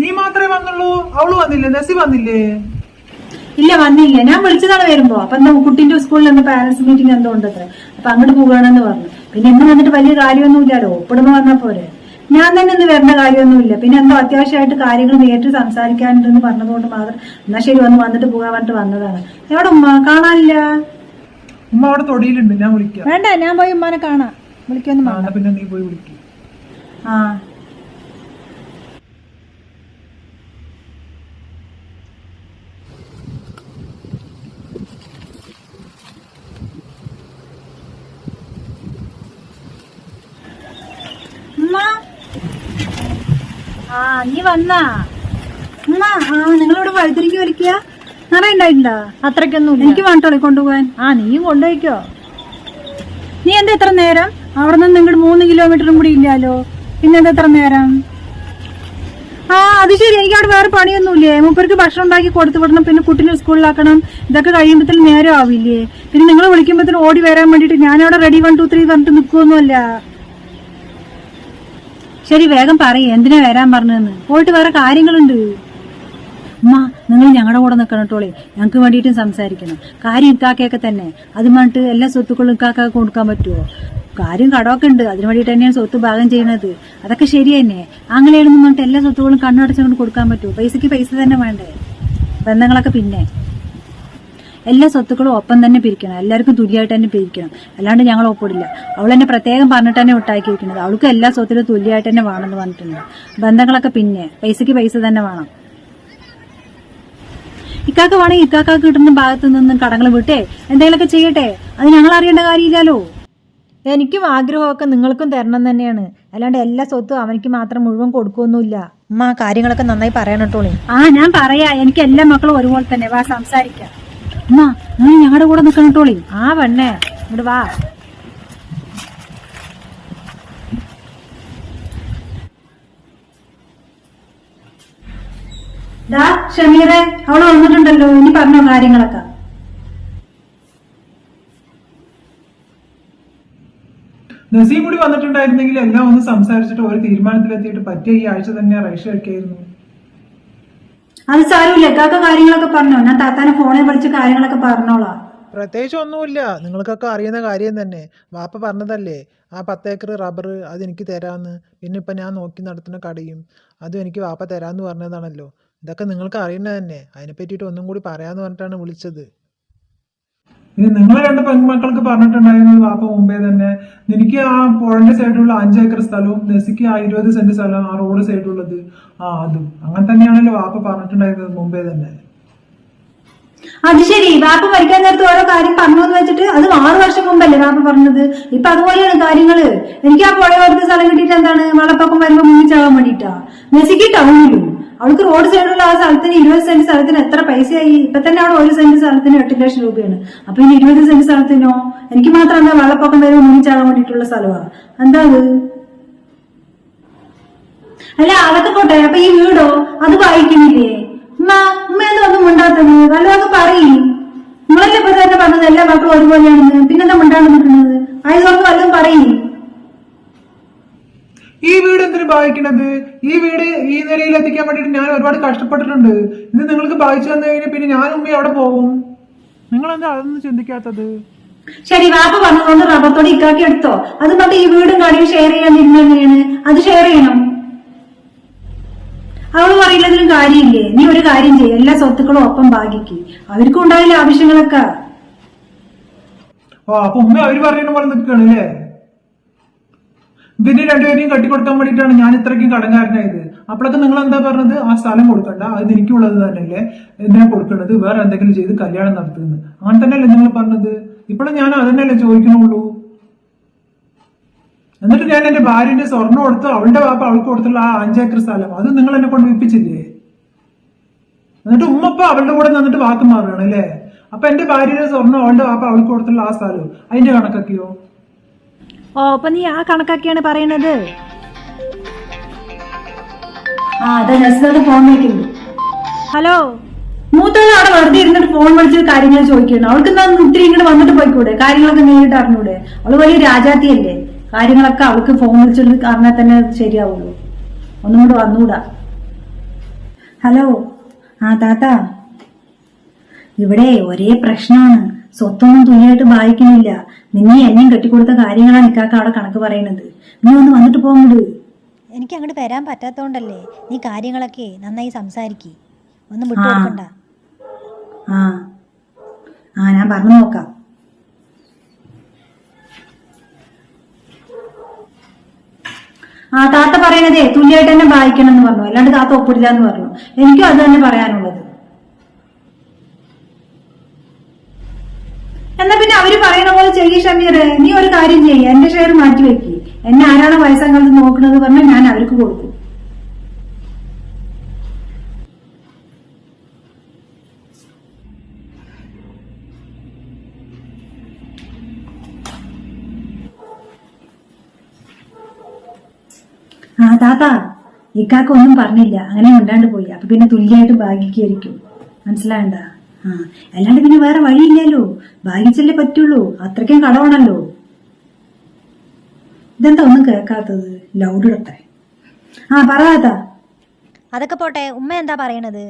നീ മാത്രമേ വന്നുള്ളൂ? അവൾ വന്നില്ലേ? നസി വന്നില്ലേ? ഇല്ല വന്നില്ല. ഞാൻ വിളിച്ചതാണ് വരുമ്പോ. അപ്പൊ എന്താ കുട്ടിന്റെ സ്കൂളിൽ എന്താ പാരന്റ്സ് മീറ്റിംഗ് എന്തോ ഉണ്ടത് അപ്പൊ അങ്ങോട്ട് പോകണമെന്ന് പറഞ്ഞു. പിന്നെ ഇന്ന് വന്നിട്ട് വലിയ കാര്യമൊന്നും ഇല്ലാലോ? ഒപ്പിടുമ്പോ വന്നാ പോരെ. ഞാൻ തന്നെ ഇന്ന് വരേണ്ട കാര്യമൊന്നുമില്ല പിന്നെ എന്തോ അത്യാവശ്യമായിട്ട് കാര്യങ്ങൾ നേരിട്ട് സംസാരിക്കാനുണ്ടെന്ന് പറഞ്ഞതുകൊണ്ട് മാത്രം എന്നാ ശരി വന്ന് വന്നിട്ട് പോകാൻ പറഞ്ഞിട്ട് വന്നതാണ്. എവിടെ ഉമ്മ? കാണാനില്ല? ഉമ്മ അവിടെ തൊടിയിലുണ്ട് ഞാൻ വിളിക്കാം. വേണ്ട ഞാൻ പോയി ഉമ്മാനെ കാണാം. വിളിക്കൊന്നും ആ, പിന്നെ നീ പോയി വിളിക്കും. ആ. ആ നീ വന്നാ. ആ നിങ്ങളിവിടെ വഴുതിരിക്കു വലിക്കുക നിറയുണ്ടായിട്ടുണ്ടോ? അത്രയ്ക്കൊന്നും എനിക്ക് വേണ്ടോളി കൊണ്ടുപോകാൻ. ആ നീയും കൊണ്ടുപോയിക്കോ. നീ എന്താ ഇത്ര നേരം? അവിടെ നിന്ന് ഇങ്ങോട്ട് മൂന്ന് കിലോമീറ്ററും കൂടി ഇല്ലാലോ? പിന്നെ എന്താ ഇത്ര നേരം? ആ അത് ശരി. എനിക്ക് അവിടെ വേറെ പണിയൊന്നുമില്ലേ? മൂപ്പർക്ക് ഭക്ഷണം ഉണ്ടാക്കി കൊടുത്തു വിടണം. പിന്നെ കുട്ടീനെ സ്കൂളിലാക്കണം. ഇതൊക്കെ കഴിയുമ്പോഴത്തേനും നേരം ആവില്ലേ? പിന്നെ നിങ്ങൾ വിളിക്കുമ്പോഴത്തേനും ഓടി വരാൻ വേണ്ടിയിട്ട് ഞാനവിടെ റെഡി വൺ ടു ത്രീ പറഞ്ഞിട്ട് നിൽക്കുമൊന്നുമല്ല ശരി വേഗം പറയേ. എന്തിനാ വരാൻ പറഞ്ഞതെന്ന്? പോയിട്ട് വേറെ കാര്യങ്ങളുണ്ട്. ഉമ്മ നിങ്ങൾ ഞങ്ങളുടെ കൂടെ നിൽക്കണം കേട്ടോളി ഞങ്ങൾക്ക് വേണ്ടിയിട്ടും സംസാരിക്കണം. കാര്യം ഇക്കാക്കയൊക്കെ തന്നെ. അത് എല്ലാ സ്വത്തുക്കളും ഇക്കാക്ക കൊടുക്കാൻ പറ്റുമോ കാര്യം കടമൊക്കെ ഉണ്ട്. അതിന് വേണ്ടിയിട്ട് തന്നെയാണ് സ്വത്ത് ഭാഗം ചെയ്യുന്നത് അതൊക്കെ ശരി തന്നെ. അങ്ങനെയാണെന്ന് പറഞ്ഞിട്ട് എല്ലാ സ്വത്തുക്കളും കണ്ണടച്ചുകൊണ്ട് കൊടുക്കാൻ പറ്റുമോ പൈസക്ക് പൈസ തന്നെ വേണ്ടേ? ബന്ധങ്ങളൊക്കെ പിന്നെ. എല്ലാ സ്വത്തുക്കളും ഒപ്പം തന്നെ പിരിക്കണം. എല്ലാവർക്കും തുല്യമായിട്ട് തന്നെ പിരിക്കണം. അല്ലാണ്ട് ഞങ്ങൾ ഒപ്പിടില്ല. അവൾ എന്നെ പ്രത്യേകം പറഞ്ഞിട്ട് തന്നെ വിട്ടാക്കിയിരിക്കുന്നത് അവൾക്ക് എല്ലാ സ്വത്തിലും തുല്യമായിട്ട് തന്നെ വേണമെന്ന് പറഞ്ഞിട്ടുണ്ട്. ബന്ധങ്ങളൊക്കെ പിന്നെ. പൈസക്ക് പൈസ തന്നെ വേണം. ഇക്കാക്ക വേണമെങ്കിൽ ഇക്കാക്ക കിട്ടുന്ന ഭാഗത്ത് നിന്നും കടങ്ങൾ വിട്ടേ എന്തെങ്കിലുമൊക്കെ ചെയ്യട്ടെ? അത് ഞങ്ങൾ അറിയേണ്ട കാര്യമില്ലല്ലോ. എനിക്കും ആഗ്രഹമൊക്കെ നിങ്ങൾക്കും തരണം തന്നെയാണ്. അല്ലാണ്ട് എല്ലാ സ്വത്തും അവനിക്ക് മാത്രം മുഴുവൻ കൊടുക്കുമൊന്നുമില്ല അമ്മ കാര്യങ്ങളൊക്കെ നന്നായി പറയണട്ടോളി ആ ഞാൻ പറയാ എനിക്ക് എല്ലാ മക്കളും ഒരുപോലെ തന്നെ. വാ സംസാരിക്കാം. അമ്മ നീ ഞങ്ങളുടെ കൂടെ നിൽക്കണം ടോളി ആ പെണ്ണേ. ഇവിടെ വാ. ഷമീറെ അവൾ വന്നിട്ടുണ്ടല്ലോ. ഇനി പറഞ്ഞോ കാര്യങ്ങളൊക്കെ. നസീം കൂടി വന്നിട്ടുണ്ടായിരുന്നെങ്കിൽ എല്ലാം ഒന്ന് സംസാരിച്ചിട്ട് ഒരു തീരുമാനത്തിലെത്തിയിട്ട് പറ്റിയ ഈ ആഴ്ച തന്നെ റൈഷ വെക്കായിരുന്നു അത് സാരമില്ല. കാക്ക കാര്യങ്ങളൊക്കെ പറഞ്ഞോ. ഞാൻ താത്താനെ ഫോണിൽ വിളിച്ച് കാര്യങ്ങളൊക്കെ പറഞ്ഞോളാം. പ്രത്യേകിച്ച് ഒന്നുമില്ല. നിങ്ങൾക്കൊക്കെ അറിയുന്ന കാര്യം തന്നെ. വാപ്പ പറഞ്ഞതല്ലേ ആ പത്തേക്കർ റബ്ബർ അതെനിക്ക് തരാമെന്ന് പിന്നെ ഇപ്പം ഞാൻ നോക്കി നടത്തുന്ന കടയും അതും എനിക്ക് വാപ്പ തരാമെന്ന് പറഞ്ഞതാണല്ലോ. ഇതൊക്കെ നിങ്ങൾക്ക് അറിയുന്നത് തന്നെ. അതിനെ പറ്റിയിട്ട് ഒന്നും കൂടി പറയാന്ന് പറഞ്ഞിട്ടാണ് വിളിച്ചത്. ഇനി നിങ്ങൾ രണ്ട് പെൺമക്കൾക്ക് പറഞ്ഞിട്ടുണ്ടായിരുന്നു വാപ്പ മുമ്പേ തന്നെ. എനിക്ക് ആ പുഴന്റെ സൈഡിലുള്ള അഞ്ച് ഏക്കർ സ്ഥലവും നെസിക്ക് ആ ഇരുപത് സെന്റ് സ്ഥലം ആ റോഡ് സൈഡിലുള്ളത്. ആ അതും. അങ്ങനെ തന്നെയാണല്ലോ വാപ്പ പറഞ്ഞിട്ടുണ്ടായിരുന്നത് മുമ്പേ തന്നെ. അത് ശരി. വാപ്പ മരിക്കാൻ നേരത്തെ ഓരോ കാര്യം പറഞ്ഞു എന്ന് വെച്ചിട്ട് അത് ആറു വർഷം മുമ്പല്ലേ വാപ്പ പറഞ്ഞത്? ഇപ്പൊ അതുപോലെയാണ് കാര്യങ്ങൾ. എനിക്ക് ആ പുഴയോരത്ത് സ്ഥലം കിട്ടിയിട്ട് എന്താണ്? വെള്ളപ്പൊക്കം വരുമ്പോ മുങ്ങിച്ചാകാൻ വേണ്ടിട്ടാ നെസിക്ക് ടൗണിലും. അവൾക്ക് റോഡ് സൈഡിലുള്ള ആ സ്ഥലത്തിന് ഇരുപത് സെന്റ് സ്ഥലത്തിന് എത്ര പൈസയായി? ഇപ്പൊ തന്നെ അവിടെ ഒരു സെന്റ് സ്ഥലത്തിന് എട്ട് ലക്ഷം രൂപയാണ്. അപ്പൊ ഇനി ഇരുപത് സെന്റ് സ്ഥലത്തിനോ? എനിക്ക് മാത്രം എന്താ വെള്ളപ്പൊക്കം വരെ മുങ്ങിച്ചാകാൻ വേണ്ടിയിട്ടുള്ള സ്ഥലമാണ് എന്താ അത്? അല്ല അതൊക്കെ പോട്ടെ. അപ്പൊ ഈ വീടോ? അത് വായിക്കുന്നില്ലേ? ഉമ്മ ഉമ്മ ഒന്നും മിണ്ടാത്തത്? വല്ലതൊക്കെ പറയും. നിങ്ങളല്ലേ ഇപ്പൊ തന്നെ പറഞ്ഞത് എല്ലാ മക്കളും ഒരുപോലെയാണെന്ന്? പിന്നെന്താ മിണ്ടാണ്ട് നിൽക്കുന്നത്? ആയതുകൊണ്ട് വല്ലതും പറയും. ഈ വീട് എന്തിനു ഈ നിലയിൽ എത്തിക്കാൻ വേണ്ടിയിട്ട് ഞാൻ ഒരുപാട് കഷ്ടപ്പെട്ടിട്ടുണ്ട്. ഇത് നിങ്ങൾക്ക് ബാധിച്ചു വന്നു കഴിഞ്ഞാൽ പിന്നെ ഞാൻ ഉമ്മ അവിടെ പോകും. നിങ്ങൾ എന്താ അതൊന്നും ചിന്തിക്കാത്തത്? ശരി വാപ്പ പറഞ്ഞതുകൊണ്ട് റബ്ബത്തോട് ഇക്കാക്കി എടുത്തോ. അത് നമ്മുടെ ഈ വീടും കടയും ഷെയർ ചെയ്യാൻ ഇരുന്ന എങ്ങനെയാണ്? അത് ഷെയർ ചെയ്യണം. അവൾ പറയുന്നതിലും കാര്യമില്ലേ? നീ ഒരു കാര്യം ചെയ്യ എല്ലാ സ്വത്തുക്കളും ഒപ്പം ഭാഗിക്ക്. അവർക്കും ഉണ്ടായില്ല ആവശ്യങ്ങളൊക്കെ. ഓ അപ്പൊ ഉമ്മ അവർ പറയുന്ന പോലെ നിൽക്കുകയാണ് അല്ലേ? ഇതിന്റെ രണ്ടുപേരെയും കെട്ടിക്കൊടുക്കാൻ വേണ്ടിയിട്ടാണ് ഞാൻ ഇത്രയ്ക്കും കടങ്കാരനായത് അപ്പോഴൊക്കെ നിങ്ങൾ എന്താ പറഞ്ഞത്? ആ സ്ഥലം കൊടുക്കണ്ട. അത് എനിക്കുള്ളത് തന്നെയല്ലേ. എന്തിനാ കൊടുക്കേണ്ടത് വേറെ എന്തെങ്കിലും ചെയ്ത് കല്യാണം നടത്തുന്നത്. അങ്ങനെ തന്നെയല്ലേ നിങ്ങൾ പറഞ്ഞത്? ഇപ്പോഴും ഞാൻ അതന്നെയല്ലേ ചോദിക്കണുള്ളൂ എന്നിട്ട് ഞാൻ എന്റെ ഭാര്യന്റെ സ്വർണം കൊടുത്ത് അവളുടെ വാപ്പ അവൾക്ക് കൊടുത്തുള്ള ആ അഞ്ചേക്കർ സ്ഥലം അത് നിങ്ങൾ എന്നെ കൊണ്ട് വിപ്പിച്ചില്ലേ എന്നിട്ട് ഉമ്മപ്പ അവളുടെ കൂടെ നിന്നിട്ട് വാക്ക് മാറുകയാണ് അല്ലേ? അപ്പൊ എന്റെ ഭാര്യയുടെ സ്വർണം അവളുടെ വാപ്പ അവൾക്ക് കൊടുത്തുള്ള ആ സ്ഥലവും അതിന്റെ കണക്കൊക്കെയോ? ഓ അപ്പൊ നീ ആ കണക്കാക്കിയാണ് പറയണത്? ആ അതെ നസ്ലത് ഫോൺ വിളിക്കുന്നു ഹലോ. മൂത്തവൾ അവിടെ വെറുതെ ഇരുന്നിട്ട് ഫോൺ വിളിച്ച് കാര്യങ്ങൾ ചോദിക്കുന്നു. അവൾക്ക് എന്താ ഇത്തിരി ഇങ്ങോട്ട് വന്നിട്ട് പോയിക്കൂടെ? കാര്യങ്ങളൊക്കെ നേരിട്ട് അറിഞ്ഞൂടെ? അവൾ വലിയ രാജാത്തിയല്ലേ കാര്യങ്ങളൊക്കെ അവൾക്ക് ഫോൺ വിളിച്ചിട്ട് അറിഞ്ഞാൽ തന്നെ ശരിയാവുള്ളൂ. ഒന്നും കൂടെ വന്നൂടാ. ഹലോ. ആ താത്ത. ഇവിടെ ഒരേ പ്രശ്നമാണ് സ്വത്തൊന്നും തുണിയായിട്ട് ബാധിക്കുന്നില്ല നിന്നെ എന്നെയും കെട്ടിക്കൊടുത്ത കാര്യങ്ങളാണ് ഇക്കാക്ക അവിടെ കണക്ക് പറയണത് നീ ഒന്ന് വന്നിട്ട് പോകുന്നത് എനിക്ക് അങ്ങോട്ട് വരാൻ പറ്റാത്തോണ്ടല്ലേ നീ കാര്യങ്ങളൊക്കെ നന്നായി സംസാരിക്കി. ഒന്നും വിട്ടുകൊടുക്കണ്ട ആ. ആ. ഞാൻ പറഞ്ഞു നോക്കാം. ആ താത്ത പറയണതേ തുല്യമായിട്ട് തന്നെ വായിക്കണം എന്ന് പറഞ്ഞു. അല്ലാണ്ട് താത്ത ഒപ്പിടില്ല എന്ന് പറഞ്ഞു. എനിക്കും അത് തന്നെ പറയാനുള്ളത്. എന്നാ പിന്നെ അവർ പറയുന്ന പോലെ ചെയ്യ് ഷമീറെ. നീ ഒരു കാര്യം ചെയ്യ. എന്റെ ഷെയർ മാറ്റി വെക്ക്. എന്നെ ആരാണ് വയസ്സംകാലത്ത് നോക്കുന്നത് പറഞ്ഞാൽ ഞാൻ അവർക്ക് കൊടുക്കും. ആ താത്ത ഇക്കാക്ക ഒന്നും പറഞ്ഞില്ല. അങ്ങനെ ഉണ്ടാണ്ട് പോയി. അപ്പൊ പിന്നെ തുല്യമായിട്ട് ഭാഗിക്കായിരിക്കും. മനസ്സിലായണ്ട? ആ അല്ലാണ്ട് പിന്നെ വേറെ വഴിയില്ലല്ലോ. ഭാഗിച്ചല്ലേ പറ്റുള്ളൂ. അത്രയ്ക്കും കടമാണല്ലോ. ഇതെന്താ ഒന്നും കേൾക്കാത്തത്? ലൗഡ് ഇടട്ടെ. ആ പറയാതാ അതൊക്കെ പോട്ടെ ഉമ്മ എന്താ പറയണത്?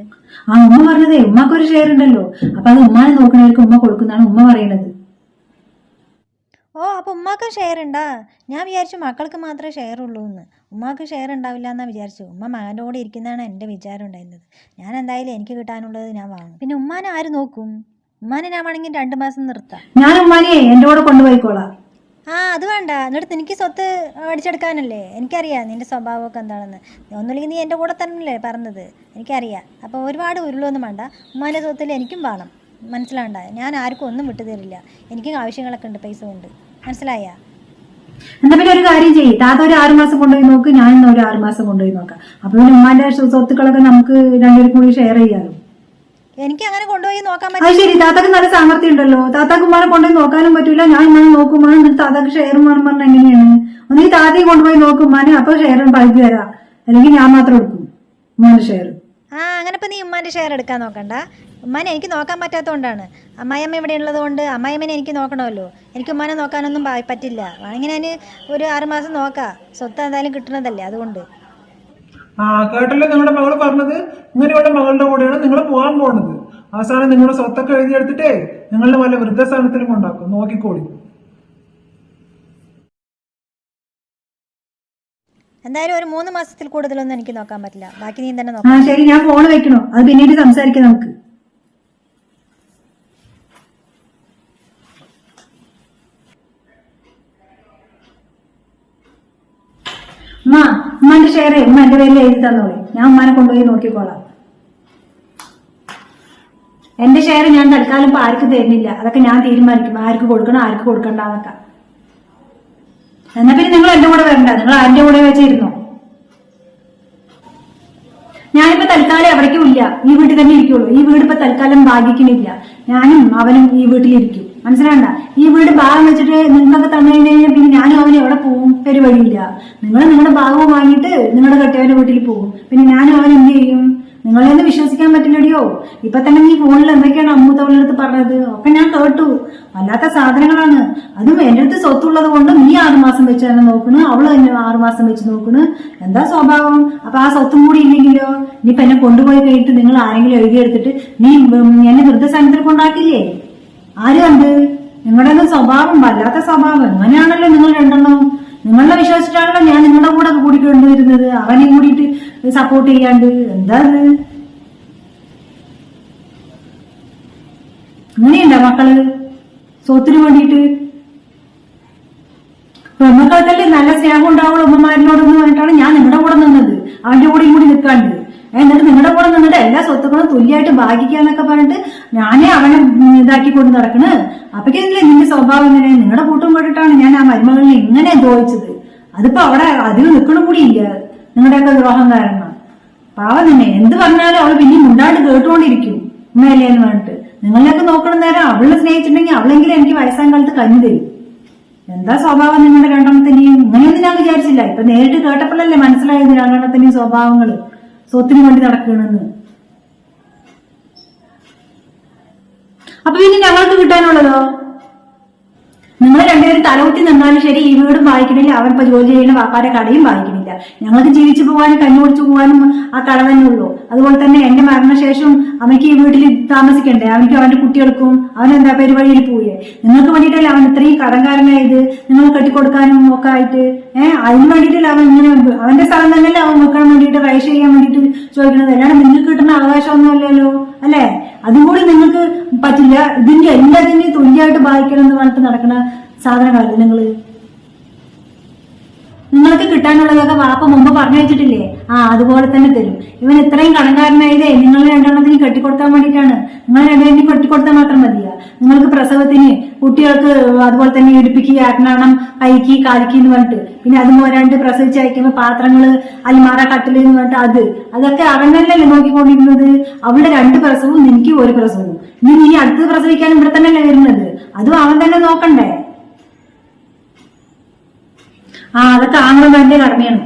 ആ ഉമ്മ പറഞ്ഞതേ ഉമ്മക്കൊരു ഷെയർ ഉണ്ടല്ലോ. അപ്പൊ അത് ഉമ്മാനെ നോക്കുന്നവർക്ക് ഉമ്മ കൊടുക്കുന്നതാണ് ഉമ്മ പറയണത്. ഓ അപ്പൊ ഉമ്മാക്ക് ഷെയർ ഉണ്ടാ? ഞാൻ വിചാരിച്ചു മക്കൾക്ക് മാത്രമേ ഷെയർ ഉള്ളൂ എന്ന് ഉമ്മാക്ക് ഷെയർ ഉണ്ടാവില്ല എന്നാ വിചാരിച്ചു. ഉമ്മ മകന്റെ കൂടെ ഇരിക്കുന്നതാണ് എന്റെ വിചാരം ഉണ്ടായിരുന്നത്. ഞാൻ എന്തായാലും എനിക്ക് കിട്ടാനുള്ളത് ഞാൻ വാങ്ങും. പിന്നെ ഉമ്മാനെ ആര് നോക്കും? ഉമ്മാനെ ഞാൻ വേണമെങ്കിൽ രണ്ട് മാസം നിർത്താം. ഞാൻ ഉമ്മാനെ എന്റെ കൂടെ കൊണ്ടുപോയിക്കോളാം. ആ അത് വേണ്ട. എന്നിട്ട് എനിക്ക് സ്വത്ത് അടിച്ചെടുക്കാനല്ലേ? എനിക്കറിയാം നിന്റെ സ്വഭാവമൊക്കെ എന്താണെന്ന്. ഒന്നുമില്ലെങ്കിൽ നീ എന്റെ കൂടെ തന്നെയല്ലേ പറഞ്ഞത്. എനിക്കറിയാം. അപ്പോൾ ഒരുപാട് ഉരുളൊന്നും വേണ്ട. ഉമ്മാന്റെ സ്വത്തിൽ എനിക്കും വേണം. മനസ്സിലാണ്ട ഞാൻ ആർക്കും ഒന്നും വിട്ടു തരില്ല. എനിക്കും ആവശ്യങ്ങളൊക്കെ ഉണ്ട് പൈസ കൊണ്ട് മനസ്സിലായ? എന്നാ പിന്നെ ഒരു കാര്യം ചെയ്യും. താത്ത ഒരു ആറു മാസം കൊണ്ടുപോയി നോക്ക്. ഞാൻ ഒരു ആറുമാസം കൊണ്ടുപോയി നോക്കാം. അപ്പൊ പിന്നെ ഉമ്മാന്റെ സ്വ- സ്വത്തുക്കളൊക്കെ നമുക്ക് രണ്ടുപേരും കൂടി ഷെയർ ചെയ്യാലോ. എനിക്ക് അങ്ങനെ കൊണ്ടുപോയി നോക്കാൻ അത് പറ്റും ശരി താത്താക്ക് നല്ല സാമർത്ഥ്യം ഉണ്ടല്ലോ. താത്താക്ക് ഉമ്മാനെ കൊണ്ടുപോയി നോക്കാനും പറ്റൂല. ഞാൻ ഉമ്മാനെ നോക്കുമ്പോൾ എന്നിട്ട് താത്താക്ക് ഷെയർ വേണം പറഞ്ഞ എങ്ങനെയാണ്? ഒന്നീ താത്തയും കൊണ്ടുപോയി നോക്കും ഉമ്മാനെ അപ്പൊ ഷെയർ പകുതി തരാം. അല്ലെങ്കിൽ ഞാൻ മാത്രം എടുക്കും ഉമ്മാന്റെ ഷെയർ ആ അങ്ങനെ ഇപ്പൊ നീ ഉമ്മാന്റെ ഷെയർ എടുക്കാൻ നോക്കണ്ട. ഉമ്മാനെ എനിക്ക് നോക്കാൻ പറ്റാത്തതുകൊണ്ടാണ് അമ്മായിയമ്മ ഇവിടെ ഉള്ളത് കൊണ്ട് അമ്മായിയമ്മനെ എനിക്ക് നോക്കണമല്ലോ. എനിക്ക് ഉമ്മാനെ നോക്കാനൊന്നും പറ്റില്ല. വേണമെങ്കിൽ ഞാൻ ഒരു ആറുമാസം നോക്കാം. സ്വത്ത് എന്തായാലും കിട്ടുന്നതല്ലേ അതുകൊണ്ട്. ആ കേട്ടല്ലോ നിങ്ങളുടെ മകൾ പറഞ്ഞത്. ഇങ്ങനെയുള്ള മകളുടെ കൂടെയാണ് നിങ്ങൾ പോകാൻ പോകുന്നത് അവസാനം നിങ്ങളുടെ സ്വത്തൊക്കെ എഴുതിയെടുത്തിട്ടേ നിങ്ങളുടെ വല്ല വൃദ്ധസ്ഥാനത്തിലും ഉണ്ടാക്കും നോക്കിക്കോളി. എന്തായാലും ഒരു മൂന്ന് മാസത്തിൽ കൂടുതലൊന്നും എനിക്ക് നോക്കാൻ പറ്റില്ല. ബാക്കി നീ തന്നെ ആ നോക്കാം. ശരി ഞാൻ ഫോൺ വെക്കണോ? അത് പിന്നീട് സംസാരിക്കാം നമുക്ക്. ഉമ്മ ഉമ്മാന്റെ ഷെയർ ഉമ്മ എന്റെ പേരിൽ എഴുതി തന്നോളെ ഞാൻ ഉമ്മാനെ കൊണ്ടുപോയി നോക്കിക്കോളാം. എന്റെ ഷെയർ ഞാൻ തൽക്കാലം ഇപ്പൊ ആർക്ക് തരുന്നില്ല. അതൊക്കെ ഞാൻ തീരുമാനിക്കും. ആർക്ക് കൊടുക്കണം ആർക്ക് കൊടുക്കണ്ടെന്നൊക്കെ. എന്നാ പിന്നെ നിങ്ങൾ എന്റെ കൂടെ വരണ്ട. നിങ്ങൾ ആരുടെ കൂടെ വെച്ചിരുന്നോ? ഞാനിപ്പോ തൽക്കാലം എവിടേക്കും ഇല്ല. ഈ വീട്ടിൽ തന്നെ ഇരിക്കുള്ളൂ. ഈ വീട് ഇപ്പൊ തൽക്കാലം ഭാഗിക്കണില്ല ഞാനും അവനും ഈ വീട്ടിലിരിക്കും. മനസ്സിലാണ്ട ഈ വീട് ഭാഗം വെച്ചിട്ട് നിങ്ങളൊക്കെ തന്നു കഴിഞ്ഞാൽ പിന്നെ ഞാനും അവനും എവിടെ പോകും പരിപാടിയില്ല. നിങ്ങൾ നിങ്ങളുടെ ഭാഗവും വാങ്ങിയിട്ട് നിങ്ങളുടെ കെട്ടിയവന്റെ വീട്ടിൽ പോകും. പിന്നെ ഞാനും അവൻ എന്ത് ചെയ്യും? നിങ്ങളെന്ന് വിശ്വസിക്കാൻ പറ്റില്ലടിയോ? ഇപ്പൊ തന്നെ നീ ഫോണിൽ എന്തൊക്കെയാണ് അമ്മൂത്തവളുടെ അടുത്ത് പറഞ്ഞത്? ഒക്കെ ഞാൻ കേട്ടു. വല്ലാത്ത സാധനങ്ങളാണ്. അതും എന്റെ അടുത്ത് സ്വത്തുള്ളത് കൊണ്ട് നീ ആറുമാസം വെച്ച് തന്നെ നോക്കണ്. അവൾ തന്നെ ആറുമാസം വെച്ച് നോക്കണ്. എന്താ സ്വഭാവം? അപ്പൊ ആ സ്വത്തും കൂടി ഇല്ലെങ്കിലോ? ഇനിയിപ്പൊ എന്നെ കൊണ്ടുപോയി കഴിഞ്ഞിട്ട് നിങ്ങൾ ആരെങ്കിലും എഴുതിയെടുത്തിട്ട് നീ എന്നെ വൃദ്ധസ്ഥാനത്തിൽ കൊണ്ടാക്കില്ലേ? ആര് കണ്ട് നിങ്ങളുടെ ഒന്നും സ്വഭാവം വല്ലാത്ത സ്വഭാവം. അങ്ങനെയാണല്ലോ നിങ്ങൾ രണ്ടെണ്ണം. നിങ്ങളെ വിശ്വസിച്ചാണല്ലോ ഞാൻ നിങ്ങളുടെ കൂടെ കൂടിക്കൊണ്ടുവരുന്നത് അവനെ കൂടിയിട്ട് സപ്പോർട്ട് ചെയ്യാണ്ട്. എന്താ ഇത് അങ്ങനെയുണ്ടോ മക്കൾ? സ്വത്തിന് വേണ്ടിയിട്ട്? പെമ്മക്കൾക്കല്ലേ നല്ല സ്നേഹം ഉണ്ടാവുള്ളൂ ഉമ്മമാരിനോടെന്ന് പറഞ്ഞിട്ടാണ് ഞാൻ നിങ്ങളുടെ കൂടെ നിന്നത്. അവന്റെ കൂടെയും കൂടി നിൽക്കാണ്ട്. എന്നിട്ട് നിങ്ങളുടെ കൂടെ നിന്നിട്ട് എല്ലാ സ്വത്തുക്കളും തുല്യമായിട്ട് ഭാഗിക്കാന്നൊക്കെ പറഞ്ഞിട്ട് ഞാനേ അവനെ ഇതാക്കി കൊണ്ട് നടക്കണ്. അപ്പൊക്കെ നിന്റെ സ്വഭാവം എങ്ങനെയാണ്? നിങ്ങളുടെ കൂട്ടും കേട്ടിട്ടാണ് ഞാൻ ആ മരുമകളിനെ ഇങ്ങനെ ദ്രോഹിച്ചത്. അതിപ്പോ അവിടെ അതിൽ നിൽക്കണം കൂടി ഇല്ല നിങ്ങളുടെയൊക്കെ ദ്രോഹം കാരണം. പാവം തന്നെ എന്ത് പറഞ്ഞാലും അവൾ പിന്നെ മുണ്ടാണ്ട് കേട്ടുകൊണ്ടിരിക്കും. ഉമ്മയല്ലേ എന്ന് പറഞ്ഞിട്ട്. നിങ്ങളെയൊക്കെ നോക്കണം നേരം അവളെ സ്നേഹിച്ചിട്ടുണ്ടെങ്കിൽ അവളെങ്കിലും എനിക്ക് വയസ്സാം കാലത്ത് കഞ്ഞു തരും. എന്താ സ്വഭാവം നിങ്ങളുടെ രണ്ടെണ്ണത്തിന്റെയും? ഇങ്ങനെയൊന്നും ഞാൻ വിചാരിച്ചില്ല. ഇപ്പൊ നേരിട്ട് കേട്ടപ്പോഴല്ലേ മനസ്സിലായത് രണ്ടെണ്ണത്തിന്റെയും സ്വഭാവങ്ങൾ. സ്വത്തിന് വേണ്ടി നടക്കണെന്ന് അപ്പൊ പിന്നെ ഞങ്ങൾക്ക് കിട്ടാനുള്ളതോ? നിങ്ങൾ രണ്ടുപേരും തലകുത്തി നിന്നാലും ശരി ഈ വീടും വായിക്കണില്ല അവൻ ഇപ്പൊ ജോലി ചെയ്യുന്ന വാപ്പാരെ കടയും വായിക്കണില്ല ഞങ്ങൾക്ക് ജീവിച്ചു പോകാനും കണ്ണുപിടിച്ചു പോകാനും ആ കട തന്നെ ഉള്ളൂ. അതുപോലെ തന്നെ എന്റെ മരണശേഷം അവനക്ക് ഈ വീട്ടിൽ താമസിക്കണ്ടേ? അവനിക്ക് അവന്റെ കുട്ടികൾക്കും അവൻ എന്താ പരിപാടിയിൽ പോയേ നിങ്ങൾക്ക് വേണ്ടിയിട്ടല്ലേ അവൻ ഇത്രയും കടംകാരനായത് നിങ്ങൾ കെട്ടിക്കൊടുക്കാനും ഒക്കെ ആയിട്ട്. ഏഹ് അതിന് വേണ്ടിയിട്ടല്ലേ അവൻ ഇങ്ങനെ അവന്റെ സ്ഥലം തന്നെയല്ലേ അവൻ വെക്കാൻ വേണ്ടി ചോദിക്കുന്നത് അല്ലാണ്ട് നിങ്ങൾക്ക് കിട്ടുന്ന അവകാശമൊന്നുമല്ലല്ലോ അല്ലേ? അതും കൂടി നിങ്ങൾക്ക് പറ്റില്ല. ഇതിന്റെ എല്ലാത്തിന്റെയും തുല്യമായിട്ട് ബാധിക്കണം എന്ന് പറഞ്ഞിട്ട് നടക്കുന്ന സാധനങ്ങളല്ലേ നിങ്ങൾ? നിങ്ങൾക്ക് കിട്ടാനുള്ളതൊക്കെ വാപ്പ മുമ്പ് പറഞ്ഞു വെച്ചിട്ടില്ലേ? ആ അതുപോലെ തന്നെ തരും. ഇവൻ ഇത്രയും കടങ്കാരനായതേ നിങ്ങൾ രണ്ടെണ്ണത്തിന് കെട്ടിക്കൊടുക്കാൻ വേണ്ടിയിട്ടാണ്. നിങ്ങൾ രണ്ടുപേരും കെട്ടിക്കൊടുത്താൽ മാത്രം മതിയാ. നിങ്ങൾക്ക് പ്രസവത്തിന് കുട്ടികൾക്ക് അതുപോലെ തന്നെ ഇടുപ്പിക്കുക ആട്ടനാണം കൈക്ക് കാലിക്ക് എന്ന് പറഞ്ഞിട്ട്. പിന്നെ അത് പോരാണ്ട് പ്രസവിച്ച് അയക്കുമ്പോൾ പാത്രങ്ങൾ അൽമാറ കട്ടിൽ എന്ന് പറഞ്ഞിട്ട് അത്. അതൊക്കെ അവനല്ലേ നോക്കിക്കൊണ്ടിരുന്നത്. അവളുടെ രണ്ട് പ്രസവവും എനിക്ക് ഒരു പ്രസവവും. ഇനി നീ അടുത്തത് പ്രസവിക്കാൻ ഇവിടെ തന്നെയല്ലേ വരുന്നത്? അതും അവൻ തന്നെ നോക്കണ്ടേ. ആ അതൊക്കെ ആംഗ്ലമാരുടെ കടമയാണ്.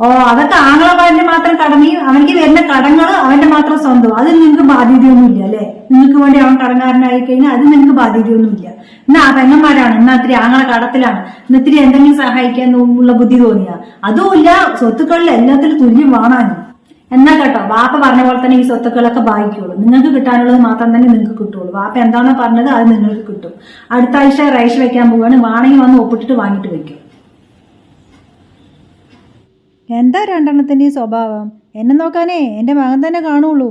ഓ അതൊക്കെ ആംഗ്ലമാരുടെ മാത്രം കടമയും അവനിക്ക് വരുന്ന കടങ്ങൾ അവന്റെ മാത്രം സ്വന്തം അതിൽ നിങ്ങൾക്ക് ബാധ്യതയൊന്നുമില്ല അല്ലെ? നിങ്ങൾക്ക് വേണ്ടി അവൻ കടങ്ങാരനായി കഴിഞ്ഞാൽ അത് നിങ്ങൾക്ക് ബാധ്യതയൊന്നുമില്ല. എന്നാ ആ പെങ്ങന്മാരാണ് എന്നാ ഇത്തിരി ആങ്ങളെ കടത്തിലാണ്. ഇന്ന് ഇത്തിരി എന്തെങ്കിലും സഹായിക്കാൻ ഉള്ള ബുദ്ധി തോന്നിയ അതുമില്ല സ്വത്തുക്കളിൽ എല്ലാത്തിലും തുല്യം വാണാനും. എന്നാ കേട്ടോ വാപ്പ പറഞ്ഞ പോലെ തന്നെ ഈ സ്വത്തുക്കളൊക്കെ ബാധിക്കുള്ളൂ. നിങ്ങൾക്ക് കിട്ടാനുള്ളത് മാത്രം തന്നെ നിങ്ങൾക്ക് കിട്ടുള്ളൂ. വാപ്പ എന്താണോ പറഞ്ഞത് അത് നിങ്ങൾക്ക് കിട്ടും. അടുത്ത ആഴ്ച റൈസ് വെക്കാൻ പോവാണ് വാണെങ്കിൽ വന്ന് ഒപ്പിട്ടിട്ട് വാങ്ങിട്ട് വെക്കും എന്താ രണ്ടെണ്ണത്തിന്റെ സ്വഭാവം? എന്നെ നോക്കാനേ എന്റെ മകൻ തന്നെ കാണുള്ളൂ.